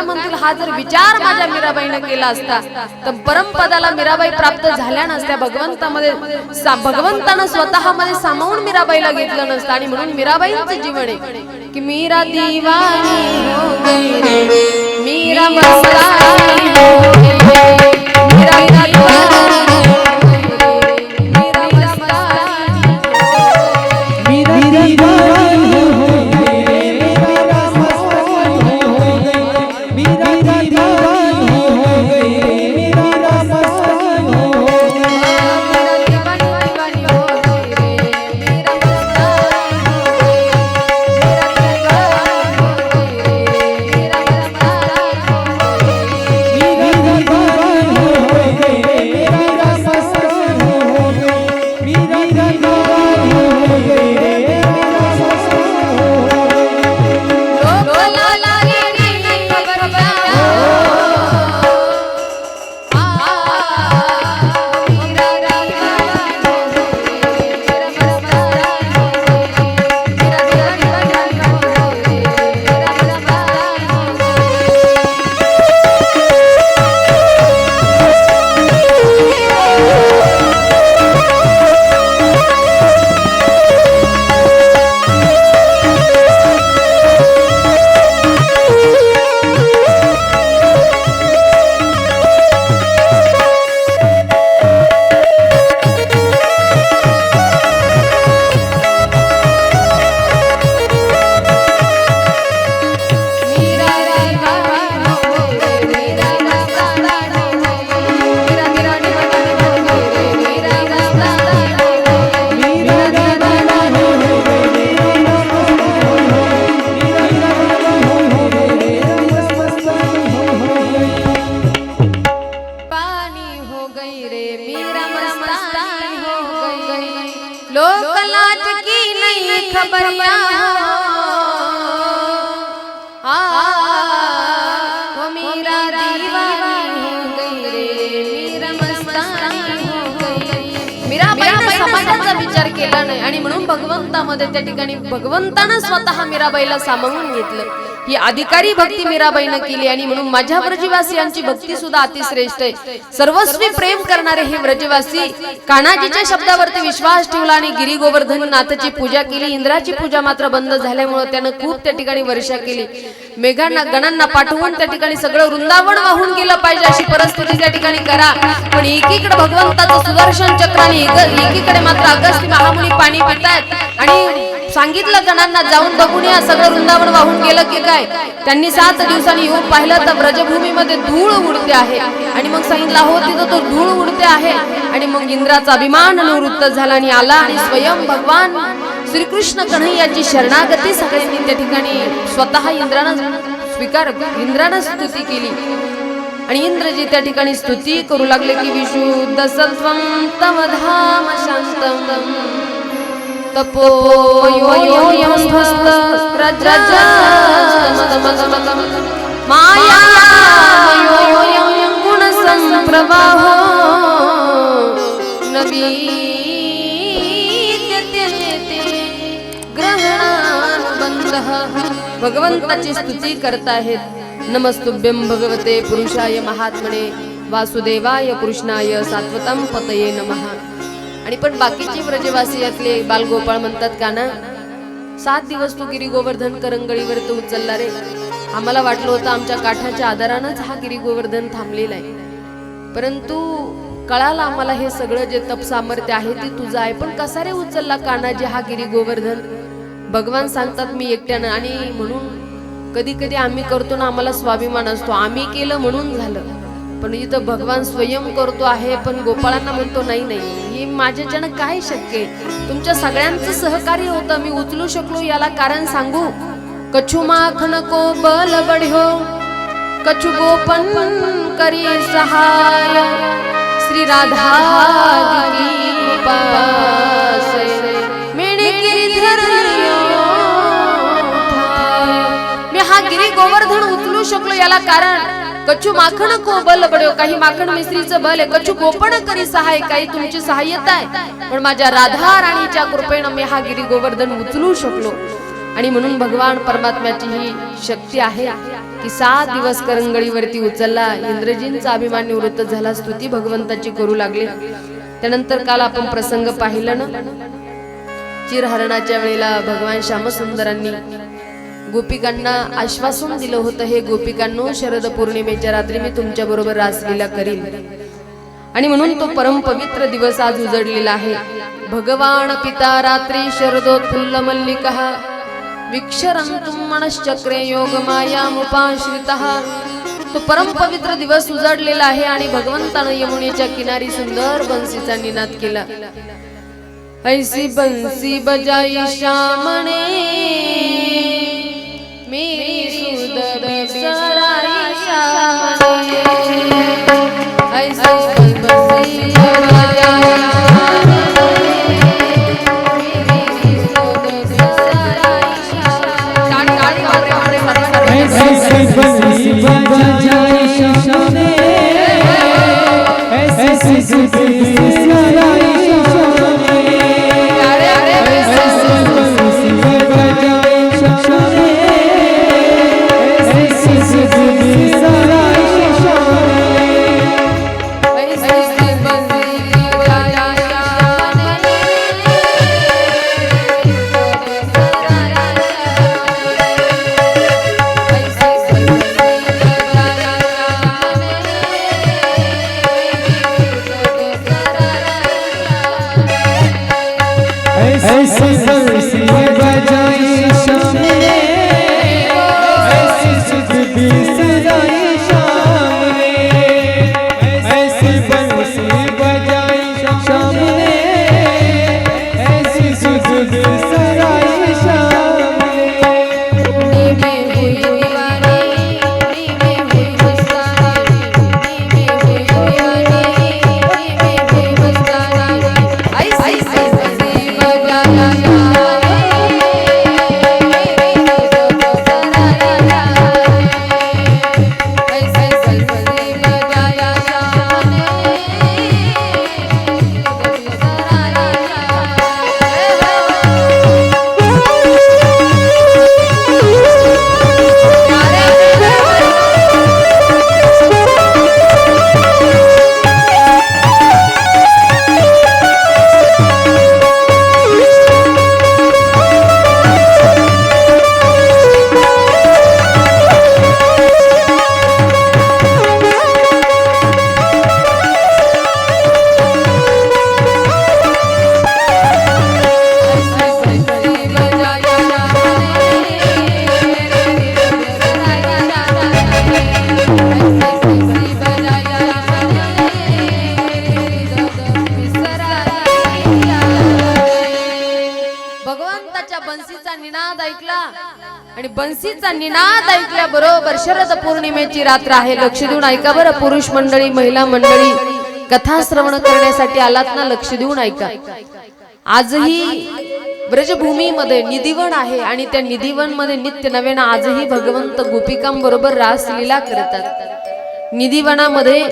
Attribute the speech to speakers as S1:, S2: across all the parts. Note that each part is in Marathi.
S1: काय म्हणतील हा जर विचार माझ्या मीराबाईनं केला असता तर परमपदाला मीराबाई प्राप्त झाल्या नसत्या. भगवंतामध्ये भगवंतानं स्वतःमध्ये सामावून मीराबाईला घेतलं नसतं. आणि म्हणून मीराबाईंचं जीवन आहे की मीरा दिवाणी मीरा मस्तानी हो गई मीरा दिवानी खबरिया विचार केला नाही. आणि म्हणून भगवंतामध्ये त्या ठिकाणी भगवंतानं स्वतः मीराबाईला सामावून घेतलं. ही अधिकारी भक्ती मीराबाईनं केली आणि म्हणून माझ्या व्रजवासियांची भक्ती सुद्धा अतिश्रेष्ठ आहे. सर्वस्वी प्रेम करणारे हे व्रजवासी कानाजीच्या शब्दावरती विश्वास ठेवला आणि गिरी गोवर्धन नाथची पूजा केली. इंद्राची पूजा मात्र बंद झाल्यामुळे त्यानं खूप त्या ठिकाणी वर्षा केली. मेघांना गणांना पाठवून त्या ठिकाणी सगळं वृंदावन वाहून गेलं पाहिजे अशी परिस्थिती त्या ठिकाणी करा. पण एकीकडे भगवंताचं सुदर्शन चक्र आणि एकीकडे मात्र अगस्त महामुनी पाणी पितायत. आणि सांगितलं जणांना जाऊन बघून या सगळं वृंदावन वाहून गेलं की काय? त्यांनी सात दिवसांनी येऊन पाहिलं तर ब्रजभूमीमध्ये धूळ उडते आहे. आणि मग सांगितलं हो तिथं तो धूळ उडते आहे. आणि मग इंद्राचा अभिमान निवृत्त झाला आणि आला आणि स्वयं भगवान श्रीकृष्ण कन्हैयाची शरणागती सगळ्यांनी त्या ठिकाणी स्वतः इंद्रानं स्वीकार इंद्रानं स्तुती केली. आणि इंद्रजी त्या ठिकाणी स्तुती करू लागले की विशुद्ध सत्व तम धाम शांत तपोयोयं माया रजस्तमस्तमस्तम मायामयोयं गुणसम्प्रवाहो ते भगवंताची स्तुती करताहेत। नमस्तुभ्यं भगवते पुरुषाय महात्मने वासुदेवाय कृष्णाय सात्वतम पतये नमः. आणि पण बाकीचे व्रजवासियातले बालगोपाळ म्हणतात का ना सात दिवस तू गिरी गोवर्धन करंगळीवर तू उचलला रे. आम्हाला वाटलं होतं आमच्या काठाच्या आधारानंच हा गिरी गोवर्धन थांबलेला आहे. परंतु कळालं आम्हाला हे सगळं जे तप सामर्थ्य आहे ते तुझं आहे. पण कसा रे उचलला कानाजी हा गिरी गोवर्धन भगवान सांगतात मी एकट्यानं आणि म्हणून कधी कधी आम्ही करतो ना आम्हाला स्वाभिमान असतो. आम्ही केलं म्हणून झालं. पण इथं भगवान स्वयं करतो आहे पण गोपाळांना म्हणतो नाही नाही हे माझ्याच्यानं काय शक्य आहे? तुमच्या सगळ्यांचं सहकार्य होतं मी उचलू शकलो याला कारण सांगू? कछु माखन को बल बढ्यो कछु गोपन करी सहाय श्री राधा गोवर्धन उचलू शकलो याला कारण. कच्चू माखण को बल बड्यो काही माखण मिस्त्रीचं बल आहे. कच्चू गोपण करी सहाय काही तुमची सहाय्यता आहे पण माझ्या राधा राणीच्या कृपेनं मी हा गिरी गोवर्धन उचलू शकलो. आणि म्हणून भगवान परमात्म्याची ही शक्ती आहे की सात दिवस करंगळीवरती उचलला. इंद्रजींचा अभिमान निवृत्त झाला स्तुती भगवंताची करू लागले. त्यानंतर काल आपण प्रसंग पाहिलं ना? चिरहरणाच्या वेळेला भगवान श्यामसुंदरांनी गोपिकांना आश्वासन दिलं होतं हे गोपिकांनो शरद पौर्णिमेच्या रात्री मी तुमच्या बरोबर रासलीला करीन. आणि म्हणून तो परम पवित्र दिवस आज उजडलेला आहे. भगवान पिता रात्री शरदोत्फुल्ल मल्लिका विक्षरंतुम मनश्चक्रे योग मायामुपाश्रित तो परम पवित्र दिवस उजडलेला आहे आणि भगवंतानं यमुनेच्या किनारी सुंदर बंसीचा निनाद केला. ऐसी बंसी बजाई श्यामणे मेरी सुध बिसराई श्यामणे ऐसी बंसी बजाई
S2: ऐसे
S1: बन्सीचा बंसीचा निनाद ऐकला. आणि बन्सीचा निनाद ऐकल्या बरोबर शरद पौर्णिमेची रात्र आहे. लक्ष देऊन ऐका बरं पुरुष मंडळी महिला मंडळी. कथा श्रवण करण्यासाठी आलात ना? लक्ष देऊन ऐका. आजही ब्रजभूमीमध्ये निधिवन आहे आणि त्या निधिवनमध्ये नित्य नव्यानं आजही भगवंत गोपिकांबरोबर रास लीला करतात. निधिवनामध्ये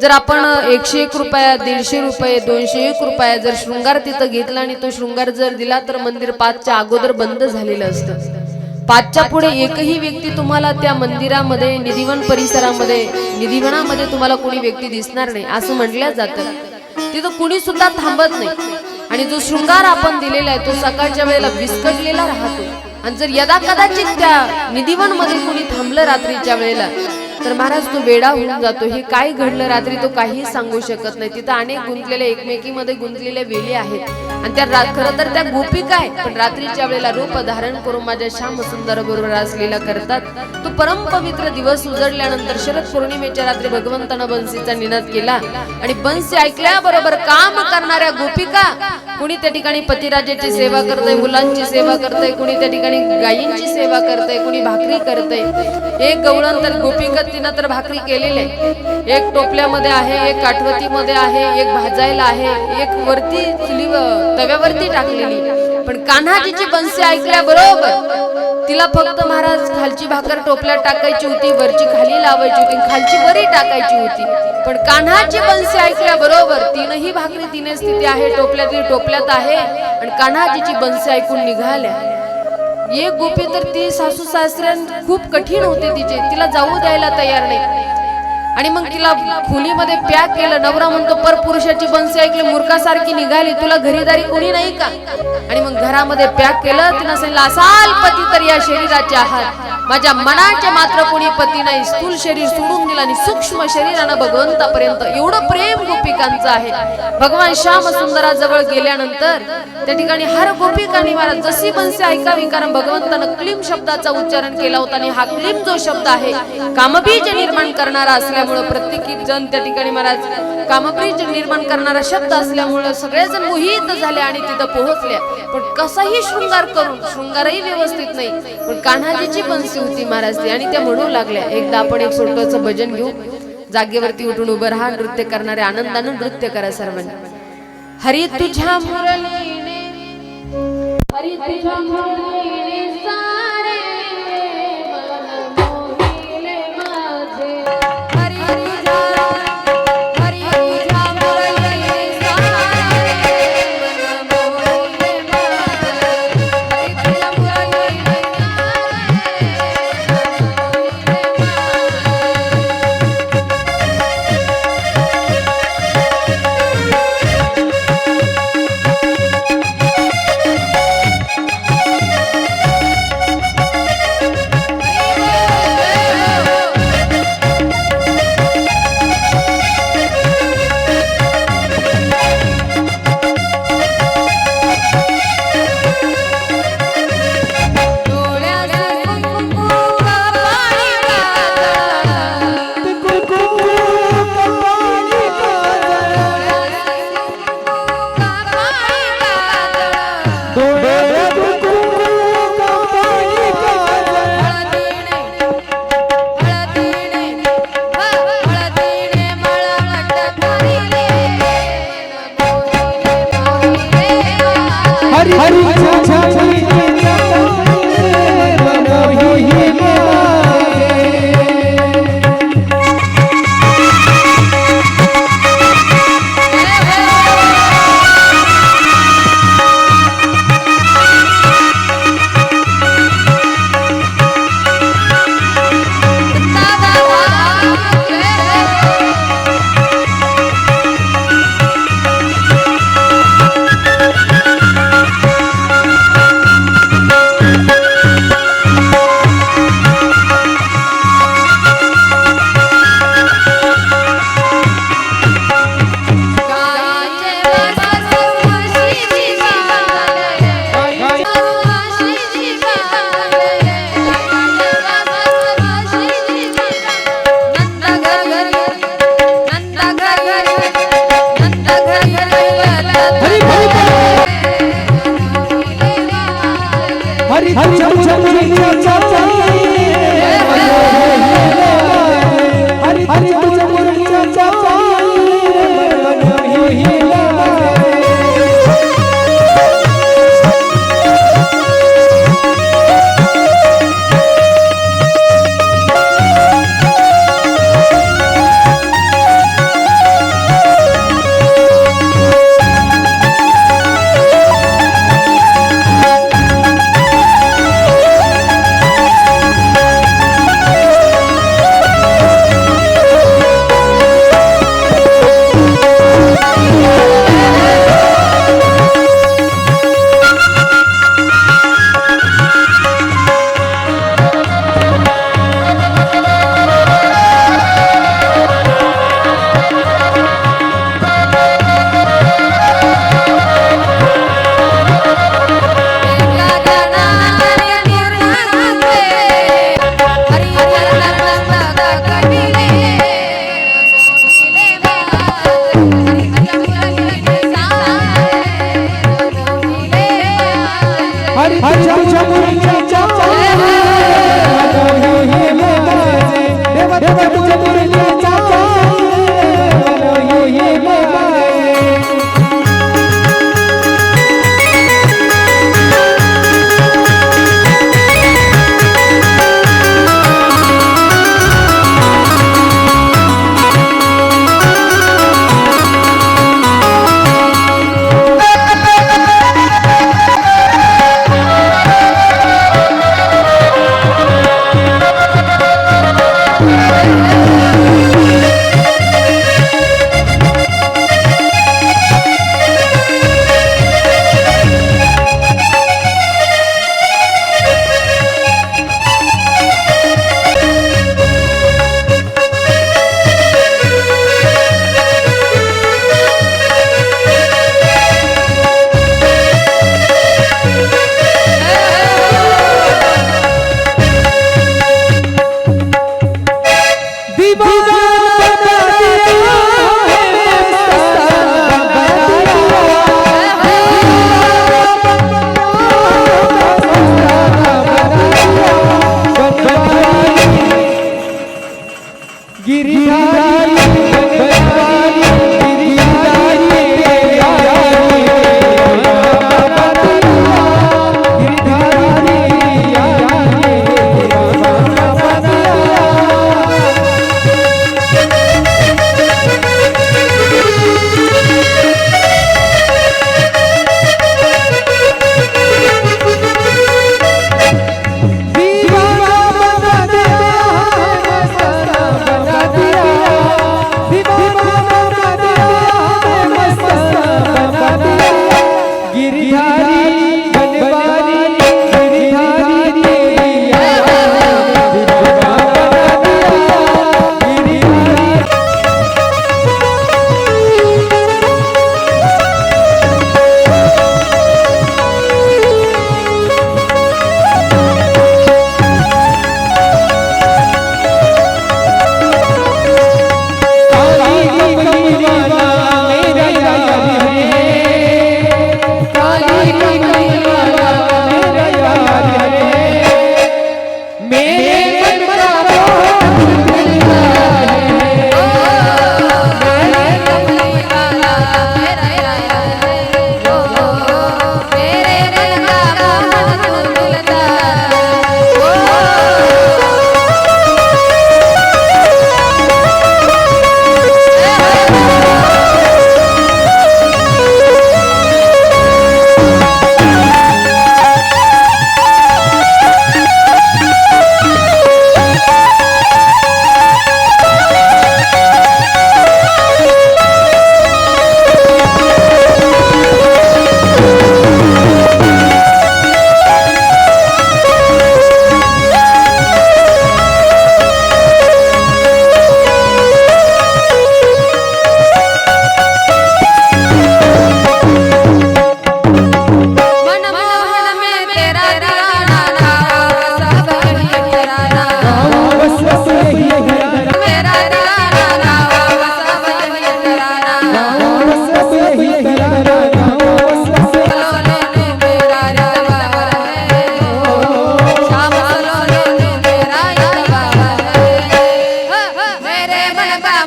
S1: जर आपण एकशे एक रुपया दीडशे रुपये दोनशे एक रुपया जर शृंगार तिथं घेतला आणि तो शृंगार जर दिला तर मंदिर पाचच्या अगोदर बंद झालेलं असतं. पाचच्या पुढे एकही व्यक्ती तुम्हाला त्या मंदिरामध्ये निधिवन परिसरामध्ये निधिवनामध्ये तुम्हाला कोणी व्यक्ती दिसणार नाही असं म्हटलं जातं. तिथं कुणी सुद्धा थांबत नाही. आणि जो शृंगार आपण दिलेला आहे तो सकाळच्या वेळेला विस्कटलेला राहतो. आणि जर यदा कदाचित त्या निधिवनमध्ये कुणी थांबलं रात्रीच्या वेळेला तर महाराज तो वेडा होऊन जातो. हे काय घडलं रात्री तो काही सांगू शकत नाही. तिथं अनेक गुंतलेल्या एकमेकीमध्ये गुंतलेल्या वेली आहेत. आणि त्या खरं तर त्या गोपिका काय पण रात्रीच्या वेळेला रूप धारण करून माझ्या श्याम सुंदर बरोबर रासलीला करतात. तो परम पवित्र दिवस उजडल्यानंतर शरद पौर्णिमेच्या रात्री भगवंतानं बंसीचा निनाद केला. आणि बंसी ऐकल्याबरोबर काम करणाऱ्या गोपिका कुणी त्या ठिकाणी पतिराजाची सेवा करतय मुलांची सेवा करतय कुणी त्या ठिकाणी गायींची सेवा करतय कुणी भाकरी करतय. एक गवळण गोपिका तिनं तर भाकरी केलेली आहे. एक टोपल्यामध्ये आहे एक काठवतीमध्ये आहे एक भाजायला आहे एक वरती चुली तव्यावरती टाकलेली. पण कान्हाजीची बनसी ऐकल्या बरोबर तिला फक्त महाराज खालची भाकर टोपल्यात टाकायची होती वरची खाली लावायची होती खालची वरी टाकायची होती. पण कान्हाची बनसी ऐकल्या बरोबर तीनही भाकरी तिने स्थिती आहे टोपल्यात ती टोपल्यात आहे आणि कान्हाजीची बंसी ऐकून निघाल्या. एक गोपी तर ती सासू सासऱ्यां खूप कठीण होते तिचे. तिला जाऊ द्यायला तयार नाही. आणि मग तिला खोलीमध्ये पॅक केलं. नवरा म्हणतो पर पुरुषाची बनसे ऐकली मुर्खासारखी निघाली. तुला घरीदारी कोणी नाही का? आणि मग घरामध्ये पॅक केलं. तिनं सांगितलं असाल पती तर या शरीराच्या आहात माझ्या मनाचे मात्र कोणी पती नाही. स्थूल शरीर सोडून दिलं आणि सूक्ष्म शरीरानं भगवंतापर्यंत. एवढं प्रेम गोपिकांचं आहे. भगवान श्याम सुंदराजवळ गेल्यानंतर त्या ठिकाणी हर गोपिकांनी महाराज जशी मनसे ऐकावी कारण भगवंतानं क्लीम शब्दाचा उच्चारण केला होता आणि हा क्लीम जो शब्द आहे कामबीज निर्माण करणारा असल्यामुळं प्रत्येकी जण त्या ठिकाणी महाराज कामबीज निर्माण करणारा शब्द असल्यामुळं सगळेजण मोहित झाले आणि तिथं पोहोचल्या पण कसाही शृंगार करून शृंगारही व्यवस्थित नाही पण कान्हाजीची बनसी होती महाराज ती आणि त्या म्हणू लागल्या एकदा आपण एक छोटंसं भजन घेऊ जागेवरती उठून उभं राहा नृत्य करणारे आनंदानं नृत्य करा सर्वांनी. हरी तुझ्या मुरली हरी तुझ्या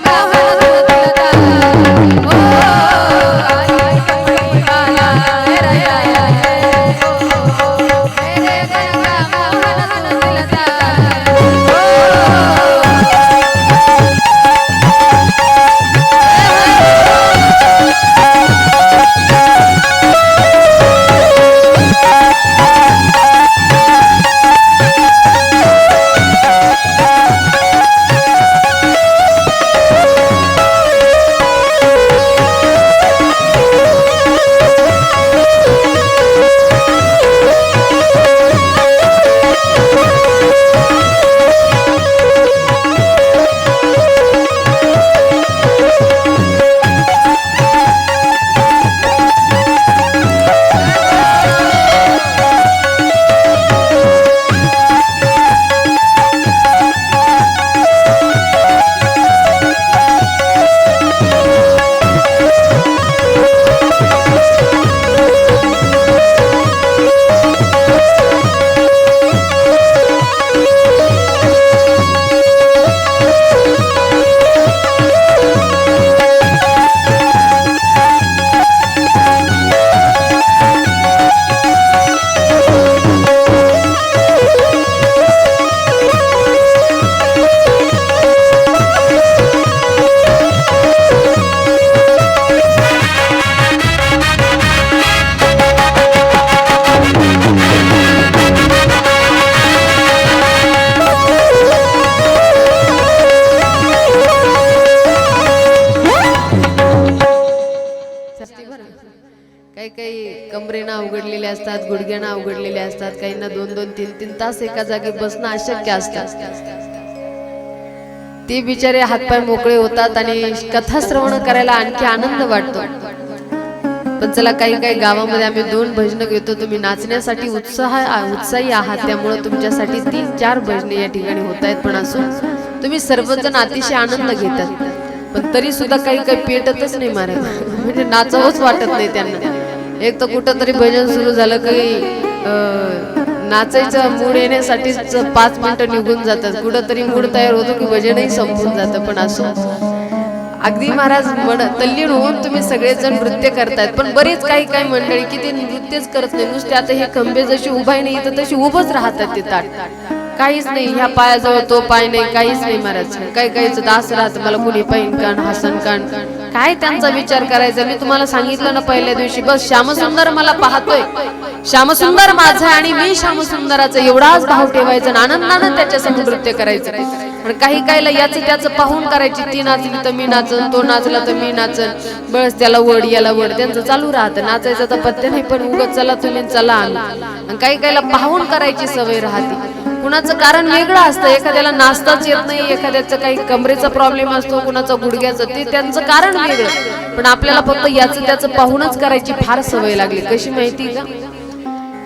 S1: amor. तीन तीन तास एका जागी बसणं अशक्य असतं. ते बिचारे हातपाय मोकळे होतात आणि कथा श्रवण करायला आणखी आनंद वाटतो. पण चला काही काही गावामध्ये आम्ही दोन भजनं घेतो. तुम्ही नाचण्यासाठी उत्साह उत्साही आहात. त्यामुळे तुमच्यासाठी तीन चार भजने या ठिकाणी होत आहेत. पण असून तुम्ही सर्वजण अतिशय आनंद घेतात. पण तरी सुद्धा काही काही पेटतच नाही महाराज म्हणजे नाचावंच वाटत नाही त्यांना. एक तर कुठं तरी भजन सुरू झालं काही नाचायचं मूड येण्यासाठीच पाच मिनिटं निघून जातात कुठंतरी मूड तयार होतो की वजनही संपून जातं पण असं. अगदी महाराज म्हण तल्लीन होऊन तुम्ही सगळेजण नृत्य करतायत पण बरेच काही काही मंडळी की ते नृत्यच करत नाही. नुसते आता हे खंबे जशी उभाय नाही तर तशी उभंच राहतात ते ताट. काहीच नाही ह्या पायाजवळ तो पाय नाही काहीच नाही महाराज काही काहीच दास राहत मला कुणी पाहिन काण हसन कान. काय त्यांचा विचार करायचा? मी तुम्हाला सांगितलं ना पहिल्या दिवशी बस श्यामसुंदर मला पाहतोय. श्यामसुंदर माझा आणि मी श्यामसुंदराचा एवढाच भाव ठेवायचा आणि आनंदानं त्याच्या नृत्य करायचं. पण काही काहीला याचं त्याचं पाहून करायची ती नाचली तर मी नाचन तो नाचला तर मी नाचन. बस त्याला वड याला वड. त्यांचं चालू राहतं. नाचायचं तर पत्ते नाही पण उगत चला तुम्ही चला आणि काही काहीला पाहून करायची सवय राहते. कुणाचं कारण वेगळं असतं. एखाद्याला नाचताच येत नाही एखाद्याचं काही कमरेचा प्रॉब्लेम असतो कुणाचा गुडघ्याचं ते त्यांचं कारण वेगळं. पण आपल्याला फक्त याचं त्याचं पाहूनच करायची फार सवय लागली. कशी माहिती का?